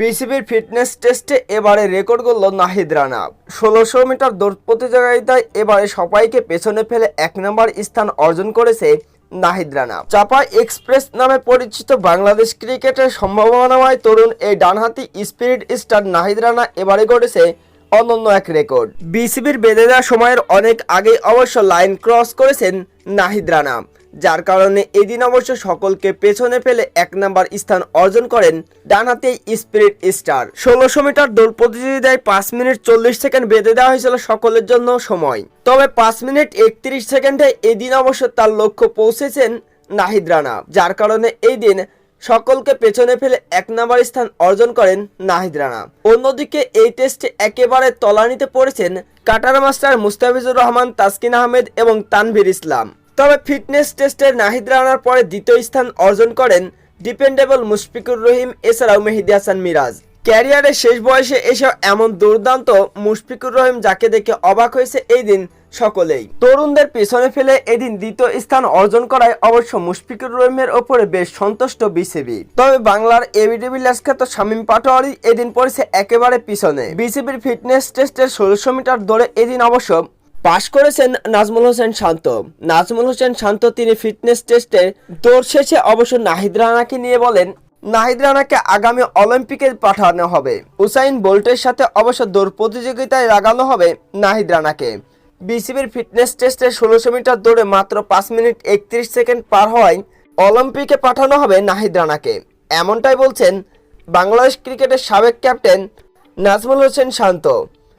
বিসিবির ফিটনেস টেস্টে এবারে রেকর্ড করল নাহিদ রানা। ষোলোশো মিটার দৌড় প্রতিযোগিতায় এবারে সবাইকে পেছনে ফেলে এক নম্বর স্থান অর্জন করেছে নাহিদ রানা। চাপা এক্সপ্রেস নামে পরিচিত বাংলাদেশ ক্রিকেটের সম্ভাবনাময় তরুণ এই ডানহাতি স্পিরিট স্টার নাহিদ রানা এবারে গড়েছে অনন্য এক রেকর্ড। বিসিবির বেঁধে দেওয়া সময়ের অনেক আগেই অবশ্য লাইন ক্রস করেছেন নাহিদ রানা। যার কারণে এদিন অবশ্য সকলকে পেছনে ফেলে এক নাম্বার স্থান অর্জন করেন ডানহাতে স্পিরিট স্টার। ষোলোশো মিটার দৌড় প্রতিযোগিতায় পাঁচ মিনিট চল্লিশ সেকেন্ড বেঁধে দেওয়া হয়েছিল সকলের জন্য সময়। তবে পাঁচ মিনিট একত্রিশ সেকেন্ডে এদিন অবশ্য তার লক্ষ্য পৌঁছেছেন নাহিদ রানা, যার কারণে এই দিন সকলকে পেছনে ফেলে এক নম্বর স্থান অর্জন করেন নাহিদ রানা। অন্যদিকে এই টেস্টে একেবারে তলানিতে পড়েছেন কাটার মাস্টার মুস্তাফিজুর রহমান, তাসকিন আহমেদ এবং তানভীর ইসলাম। তবে ফিটনেস টেস্টের নাহিদ রানার পরে দ্বিতীয় স্থান অর্জন করেন ডিপেন্ডেবল মুশফিকুর রহিম, এছাড়াও মেহেদি হাসান মিরাজ। ক্যারিয়ারের শেষ বয়সে এসে এমন দুর্দান্ত মুশফিকুর রহিম যাকে দেখে অবাক হয়েছে এই দিন সকলেই। তরুণদের পেছনে ফেলে এদিন দ্বিতীয় স্থান অর্জন করায় অবশ্য মুশফিকুর রহিমের ওপরে বেশ সন্তুষ্ট বিসিবি। তবে বাংলার এবিডিবি খ্যাত শামীম পাটোয়ারি এদিন পড়েছে একেবারে পিছনে। বিসিবির ফিটনেস টেস্টের ষোলোশো মিটার দৌড়ে এদিন অবশ্য পাশ করেছেন নাজমুল হোসেন শান্ত। নাজমুল হোসেন শান্ত তিনি ফিটনেস টেস্টে দৌড় শেষে অবশ্য নাহিদ রানাকে নিয়ে বলেন, নাহিদ রানাকে আগামী অলিম্পিকে পাঠানো হবে। উসাইন বোল্টের সাথে অবশ্য দৌড় প্রতিযোগিতায় লাগানো হবে নাহিদ রানাকে। বিসিবির ফিটনেস টেস্টে ষোলোশো মিটার দৌড়ে মাত্র পাঁচ মিনিট একত্রিশ সেকেন্ড পার হওয়ায় অলিম্পিকে পাঠানো হবে নাহিদ রানাকে। এমনটাই বলছেন বাংলাদেশ ক্রিকেটের সাবেক ক্যাপ্টেন নাজমুল হোসেন শান্ত।